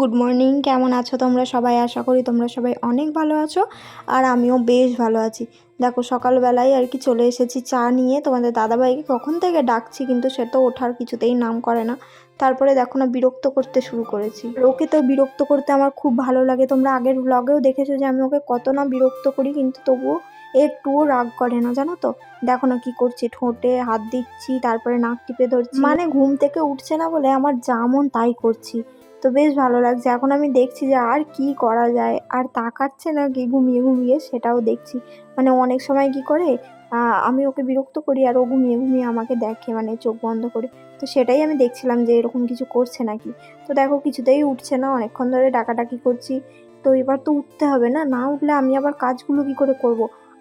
Good morning, কেমন আছো তোমরা সবাই? আশা করি তোমরা সবাই অনেক ভালো আছো আর আমিও বেশ ভালো আছি। দেখো, সকালবেলায় আর কি চলে এসেছি চা নিয়ে। তোমাদের দাদাভাইকে কখন থেকে ডাকছি কিন্তু সে তো ওঠার কিছুতেই নাম করে না। তারপরে দেখো না, বিরক্ত করতে শুরু করেছি। ওকে তো বিরক্ত করতে আমার খুব ভালো লাগে। তোমরা আগের ব্লগেও দেখেছ যে আমি ওকে কত না বিরক্ত করি কিন্তু তবুও একটুও রাগ করে না, জানো তো? দেখো না কি করছি, ঠোঁটে হাত দিচ্ছি, তারপরে নাক টিপে ধরছি। মানে ঘুম থেকে উঠছে না বলে আমার যা মন তাই করছি। তো বেশ ভালো লাগছে। এখন আমি দেখছি যে আর কি করা যায়, আর তাকাচ্ছে না কি ঘুমিয়ে ঘুমিয়ে সেটাও দেখছি। মানে অনেক সময় কি করে আমি ওকে বিরক্ত করি আর ও ঘুমিয়ে ঘুমিয়ে আমাকে দেখে মানে চোখ বন্ধ করে। তো সেটাই আমি দেখছিলাম যে এরকম কিছু করছে নাকি। তো দেখো কিছুতেই উঠছে না, অনেকক্ষণ ধরে ডাকাডাকি করছি। তো এবার তো উঠতে হবে না না উঠলে আমি আবার কাজগুলো কি করে করব।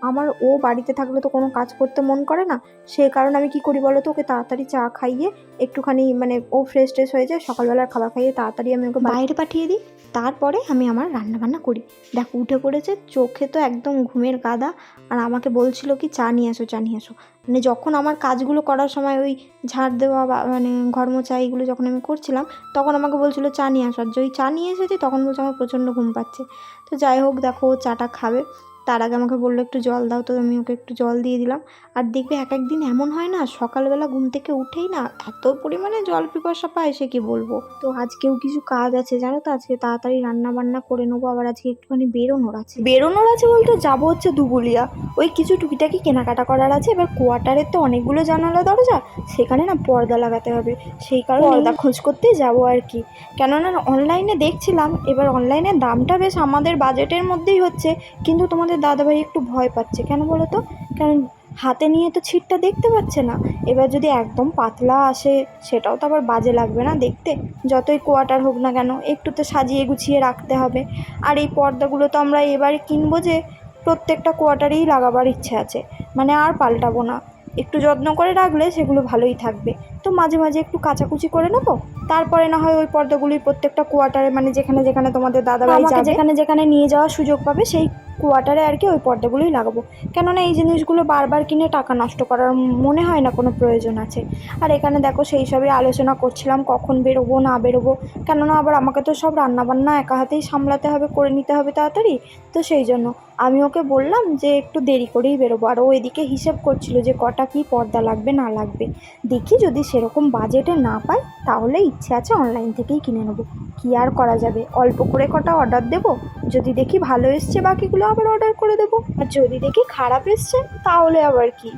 আমার ও বাড়িতে থাকলে তো কোনো কাজ করতে মন করে না। সেই কারণে আমি কি করি বলো তো? ওকে তাড়াতাড়ি চা খাইয়ে একটুখানি মানে ও ফ্রেশ ট্রেশ হয়ে যায়, সকালবেলার খাবার খাইয়ে তাড়াতাড়ি আমি ওকে বাইরে পাঠিয়ে দিই, তারপরে আমি আমার রান্না বান্না করি। দেখো, উঠে পড়েছে, চোখে তো একদম ঘুমের গাদা, আর আমাকে বলছিল কি, চা নিয়ে আসো, চা নিয়ে আসো। মানে যখন আমার কাজগুলো করার সময় ওই ঝাড় দেওয়া বা মানে ঘর মোছা এইগুলো যখন আমি করছিলাম, তখন আমাকে বলছিল, চা নিয়ে আসো। আর যেই চা নিয়ে এসেছি, তখন বলছে, আমার প্রচণ্ড ঘুম পাচ্ছে। তো যাই হোক, দেখো ও চাটা খাবে। তার আগে আমাকে বলল একটু জল দাও তো। আমি ওকে একটু জল দিয়ে দিলাম। আর দেখবে এক একদিন এমন হয় না সকালবেলা ঘুম থেকে উঠেই না এত পরিমাণে জল পিপাসা পায় সে কি বলব? তো আজকেও কিছু কাজ আছে জানো তো? আজকে তাড়াতাড়ি রান্না বান্না করে নেব। আবার আজকে একটুখানি বেরোনোর আছে। বেরোনোর আছে বলতে যাব হচ্ছে দুবুলিয়া ওই কিছু টুকিটাকি কেনাকাটা করার আছে। এবার কোয়ার্টারের তো অনেকগুলো জানালা দরজা সেখানে না পর্দা লাগাতে হবে। সেই কারণে পর্দা? খোঁজ করতেই যাব আর কি। কেননা অনলাইনে দেখছিলাম এবার অনলাইনে দামটা বেশ আমাদের বাজেটের মধ্যেই হচ্ছে। কিন্তু তোমাদের দাদাভাই একটু ভয় পাচ্ছে। কেন বলো তো? কারণ হাতে নিয়ে তো ছিটটা দেখতে পাচ্ছে না। এবার যদি একদম পাতলা আসে সেটাও তো আবার বাজে লাগবে না দেখতে। যতই কোয়ার্টার হোক না কেন একটু তো সাজিয়ে গুছিয়ে রাখতে হবে। আর এই পর্দাগুলো তো আমরা এবারে কিনবো যে প্রত্যেকটা কোয়ার্টারেই লাগাবার ইচ্ছে আছে। মানে আর পাল্টাবো না। একটু যত্ন করে রাখলে সেগুলো ভালোই থাকবে। তো মাঝে মাঝে একটু কাচাকুচি করে নেব? তারপরে না হয় ওই পর্দাগুলি প্রত্যেকটা কোয়ার্টারে মানে যেখানে যেখানে তোমাদের দাদাভাই আমাকে যাবে যেখানে যেখানে নিয়ে যাওয়ার সুযোগ পাবে সেই কোয়ার্টারে আর কি ওই পর্দাগুলোই লাগাবো। কেননা এই জিনিসগুলো বারবার কিনে টাকা নষ্ট করার মনে হয় না কোনো প্রয়োজন আছে। আর এখানে দেখো সেই সবই আলোচনা করছিলাম, কখন বেরোবো, না বেরোবো। কেননা আবার আমাকে তো সব রান্নাবান্না একা হাতেই সামলাতে হবে, করে নিতে হবে তাড়াতাড়ি। তো সেই জন্য আমি ওকে বললাম যে একটু দেরি করেই বেরোবো। আর ও এদিকে হিসেব করছিল যে কটা কী পর্দা লাগবে, না লাগবে। দেখি যদি সেরকম বাজেটে না পাই, তাহলে ইচ্ছে আছে অনলাইন থেকেই কিনে নেব। কী আর করা যাবে? অল্প করে কটা অর্ডার দেবো? যদি দেখি ভালো এসছে বাকিগুলো আবার অর্ডার করে দেবো। আর যদি দেখি খারাপ এসছে, তাহলে আবার কি?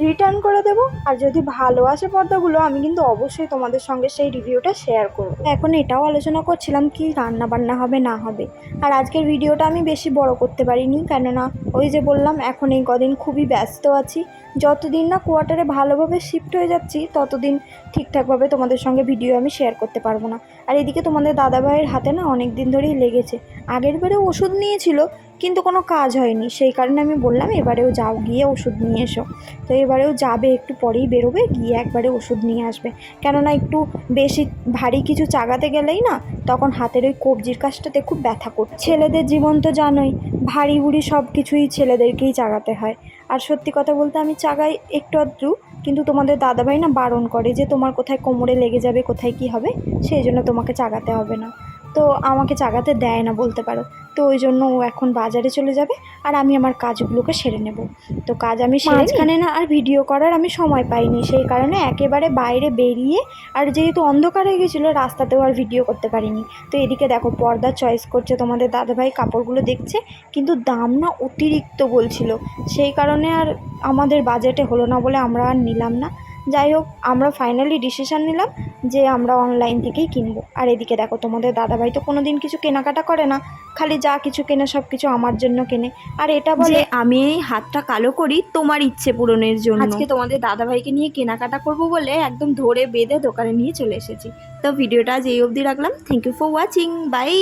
রিটার্ন করে দেবো। আর যদি ভালো আসে পর্দাগুলো, আমি কিন্তু অবশ্যই তোমাদের সঙ্গে সেই রিভিউটা শেয়ার করব। এখন এটাও আলোচনা করছিলাম কি রান্না বান্না হবে, না হবে। আর আজকের ভিডিওটা আমি বেশি বড় করতে পারিনি, কেননা ওই যে বললাম, এখন এই কদিন খুবই ব্যস্ত আছি। যতদিন না কোয়ার্টারে ভালোভাবে শিফট হয়ে যাচ্ছি, ততদিন ঠিকঠাকভাবে তোমাদের সঙ্গে ভিডিও আমি শেয়ার করতে পারব না। আর এদিকে তোমাদের দাদাভাইয়ের হাতে না অনেক দিন ধরেই লেগেছে। আগের বারে ওষুধ নিয়েছিল কিন্তু কোনো কাজ হয়নি। সেই কারণে আমি বললাম এবারেও যাও, গিয়ে ওষুধ নিয়ে এসো। তো এবারেও যাবে, একটু পরেই বেরোবে, গিয়ে একবারে ওষুধ নিয়ে আসবে। কেননা একটু বেশি ভারী কিছু চাগাতে গেলেই না, তখন হাতের ওই কবজির কাজটাতে খুব ব্যথা করছে। ছেলেদের জীবন তো জানোই, ভারী বুড়ি সব কিছুই ছেলেদেরকেই চাগাতে হয়। আর সত্যি কথা বলতে আমি চাগাই একটু আধটু, কিন্তু তোমাদের দাদাভাই না বারণ করে যে, তোমার কোথায় কোমরে লেগে যাবে, কোথায় কি হবে? সেই জন্য তোমাকে চাগাতে হবে না। তো আমাকে চাগাতে দেয় না, বলতে পারো। তো ওই জন্য ও এখন বাজারে চলে যাবে আর আমি আমার কাজগুলোকে সেরে নেব। তো কাজ আমি মাঝখানে না আর ভিডিও করার আমি সময় পাইনি, সেই কারণে একেবারে বাইরে বেরিয়ে আর যেহেতু অন্ধকার হয়ে গেছিল, রাস্তাতেও আর ভিডিও করতে পারিনি। তো এদিকে দেখো পর্দা চয়েস করছে তোমাদের দাদাভাই, কাপড়গুলো দেখছে, কিন্তু দাম না অতিরিক্ত বলছিল। সেই কারণে আর আমাদের বাজেটে হলো না বলে আমরা আর নিলাম না। যাই হোক আমরা ফাইনালি ডিসিশন নিলাম যে আমরা অনলাইন থেকেই কিনবো। আর এদিকে দেখো তোমাদের দাদাভাই তো কোনো দিন কিছু কেনাকাটা করে না খালি যা কিছু কেনে সব কিছু আমার জন্য কেনে। আর এটা বলে আমি এই হাতটা কালো করি তোমার ইচ্ছে পূরণের জন্য। আজকে তোমাদের দাদাভাইকে নিয়ে কেনাকাটা করব বলে একদম ধরে বেঁধে দোকানে নিয়ে চলে এসেছি। তো ভিডিওটা আজ এই অবধি রাখলাম। Thank you for watching bye